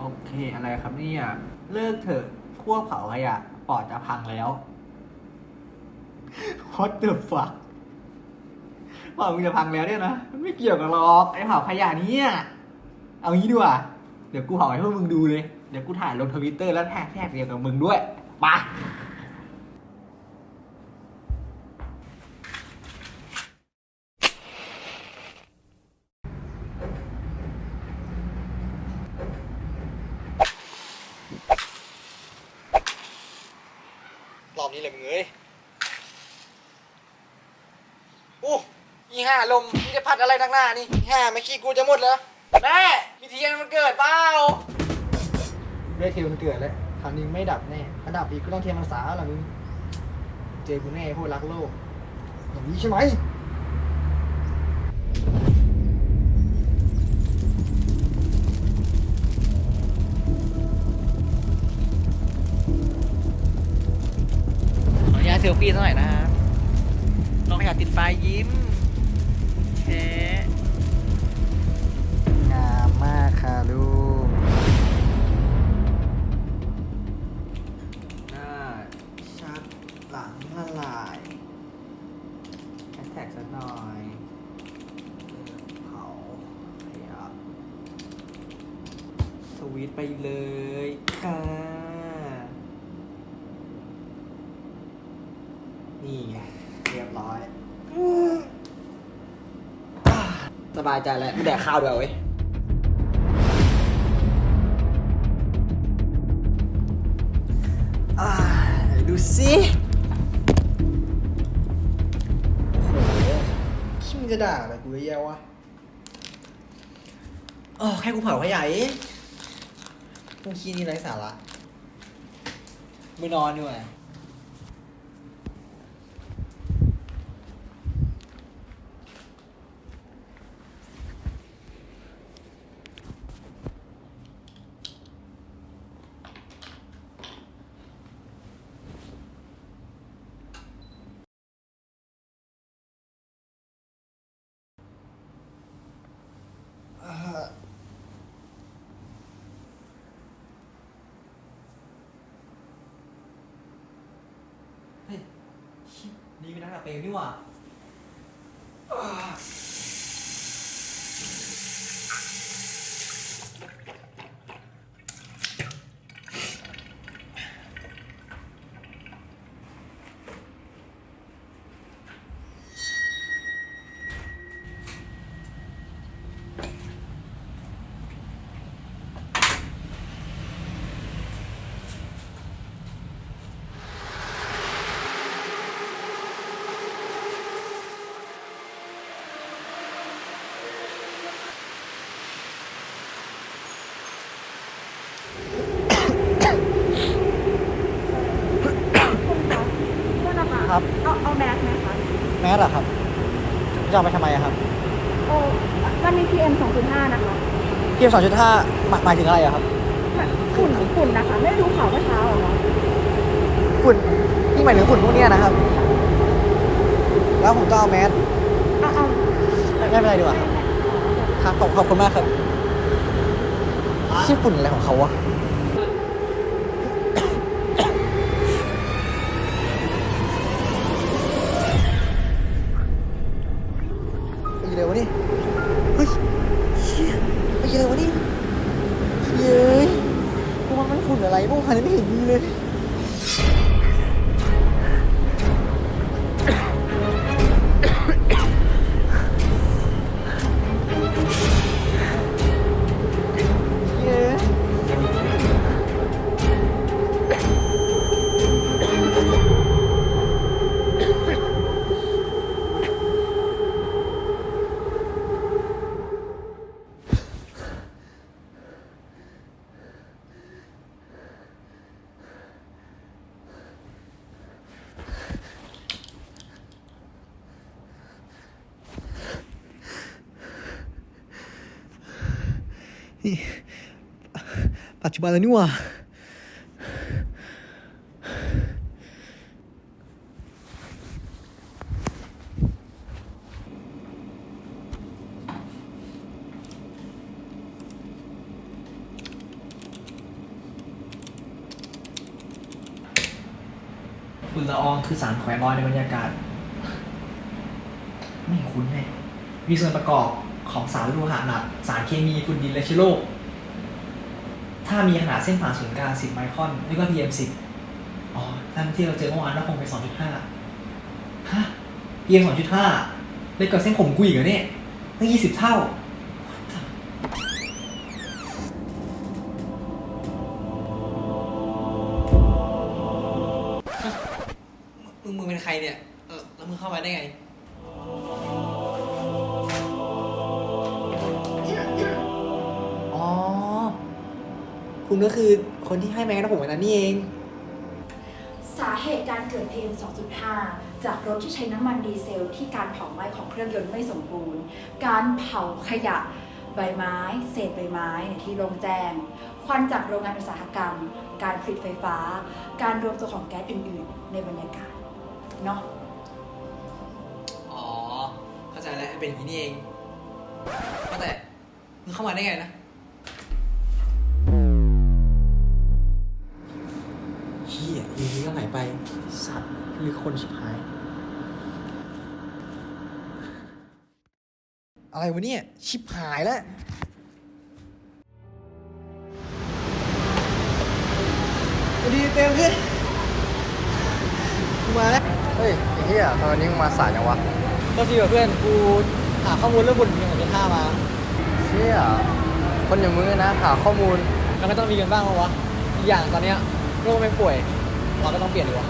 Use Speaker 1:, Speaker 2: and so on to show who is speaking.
Speaker 1: โอเคอะไรครับเนี่ยเลิกเถอะพวกเผาขยะปอดจะพังแล้วฮอตเดือบฟักปอดมึงจะพังแล้วเนี่ยนะมันไม่เกี่ยวกับหรอกไอ้เผาขยะเนี่ยเอางี้ดีกว่าเดี๋ยวกูเผาให้พวกมึงดูเลย เดี๋ยวกูถ่ายลงทวิตเตอร์แล้วแท็กแท็กเดียวกับมึงด้วยไป อบนี้เลยมึงเอ้ยอู้ยี่ห้าลมมึงจะพัดอะไรนักหน้านี่ยี่ห้าไม่ขี้กูจะหมดแล้วแม่พิธีมันเกิดเปล่าเรียกเทียนมันเกิดแล้วคราวนี้ไม่ดับแน่ถ้าดับอีกก็ต้องเทียนมันสาแล้วมึงเจอกูแน่พวกรักโลกอย่างนี้ใช่ไหม ขออนุญาตเซลฟี่สักหน่อยนะครับน้องขยะติดไฟยิ้มแชงามมากค่ะลูกหน้าชัดหลังละลายแฮชแท็กสักหน่อยเผาขยะทวีตไปเลยค่ะ นี่ไงเรียบร้อยอ่าสบายใจแล้วไม่แดกข้าวด้วยเว้ยอ่าไหนดูสิโอ้โหคิดมึงจะด่าอะไรกูเยอะวะอ๋อแค่กูเผาขยะเองพวกขี้นี่ไร้สาระ ไม่นอนด้วย เฮ้ยชินี่ เป็นนักดาบเปลวนี่หว่าครับ
Speaker 2: เอาเอาแมสไหมคะ
Speaker 1: แม สเหรอครับจะเอาไปทำไมอะครับ
Speaker 2: โอ้มันมี PM 2.5 นะคะ
Speaker 1: เพียงสองจุดห้าหมายถึงอะไรอะครับ
Speaker 2: มันฝุ่นฝุ่นนะคะ ไม่ได้ดูข่าวเมื่อเช้าเหรอคะ
Speaker 1: ฝุ่นนี่หมายถึงฝุ่นพวกเนี้ยนะครับ แล้วผมต้องเอาแมส
Speaker 2: เอาเอา
Speaker 1: ไม่ไม่เป็นไรดีกว่าครับขอบขอบคุณมากครับชื่อฝุ่นอะไรของเขาวะ ยไปกี่เลยวะนี่เย้ยพวกมันมันฝุ่นอะไรพวกมันไม่เห็นเลย ปัจจุบันแล้วนี่ว่าฝุ่นละอองคือสารแขวนลอยในบรรยากาศ ไม่คุ้นเลยมีส่วนประกอบ ของสารโลหะหนัก สารเคมีฝุ่นดินและเชื้อโรค ถ้ามีขนาดเส้นผ่านศูนย์กลาง 10 ไมครอนเรียกว่า PM 10อ๋อท่านที่เราเจอเมื่อวานก็คงเป็น 2.5 ฮะ PM 2.5 เล็กกว่าเส้นผมกูอีกเหรอเนี่ยตั้ง20 เท่ามึงมึงเป็นใครเนี่ย เออ แล้วมึงเข้ามาได้ไง
Speaker 3: คุณก็คือคนที่ให้แมงกะผมวันนั้นนี่เอง
Speaker 2: สาเหตุการเกิด PM 2.5 จากรถที่ใช้น้ำมันดีเซลที่การเผาไหม้ของเครื่องยนต์ไม่สมบูรณ์ การเผาขยะใบไม้ เศษใบไม้ในที่โล่งแจ้ง ควันจากโรงงานอุตสาหกรรม การผลิตไฟฟ้า การรวมตัวของแก๊สอื่นๆ ในบรรยากาศเนาะ
Speaker 1: อ๋อ เข้าใจแล้วเป็นอย่างนี้นี่เองว่าแต่มึงเข้ามาได้ไงนะ
Speaker 3: สัตว์หรือคนชิบหาย อะไรวะเนี่ย ชิบหายแล้วสวัสดีเต็มเพื่อนกูมาแล้ว
Speaker 4: เฮ้ยไอ้เหี้ยตอนนี้มึงมาสายจังวะ
Speaker 3: ก็ทีกับเพื่อนกูหาข้อมูลเรื่องบุญเพียงของเจท่ามา
Speaker 4: เชี่ยคนอย่างมึงอะนะหาข้อมูล
Speaker 3: มันก็ต้องมีกันบ้างวะอีกอย่างตอนเนี้ยโรคไม่ป่วย เราก็ต้องเปลี่ยนดีกว่า